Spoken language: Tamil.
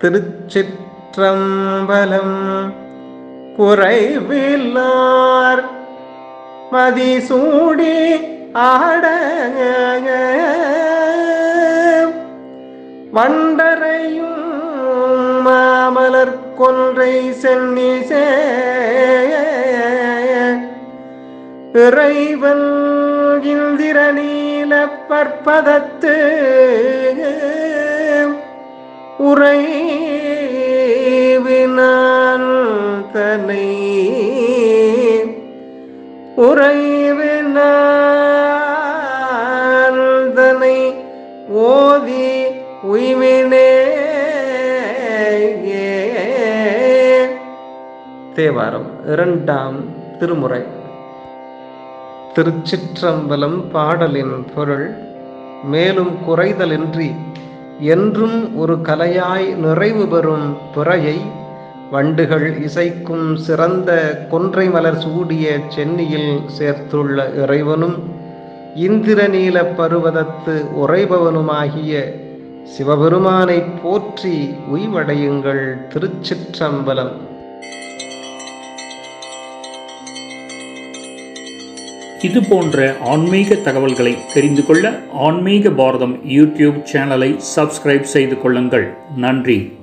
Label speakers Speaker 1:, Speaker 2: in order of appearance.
Speaker 1: திருச்சிற்றம்பலம். குறைவில்லார் மதிசூடி ஆட வண்டரையும் மாமலர் கொன்றை சென்னி இறைவன் இந்திரநீல பற்பதத்து உறைவினை ஓதி உய்வினே தேவாரம் இரண்டாம் திருமுறை. திருச்சிற்றம்பலம் பாடலின் பொருள் மேலும் குறைதலின்றி என்றும் ஒரு கலையாய் நிறைவு பெறும் துறையை வண்டுகள் இசைக்கும் சிறந்த கொன்றை மலர் சூடிய சென்னியில் சேர்த்துள்ள இறைவனும் இந்திரநீல பருவதத்து உறைபவனுமாகிய சிவபெருமானை போற்றி உய்வடையுங்கள் திருச்சிற்றம்பலம்.
Speaker 2: இது போன்ற ஆன்மீக தகவல்களை தெரிந்து கொள்ள ஆன்மீக பாரதம் யூடியூப் சேனலை சப்ஸ்கிரைப் செய்து கொள்ளுங்கள். நன்றி.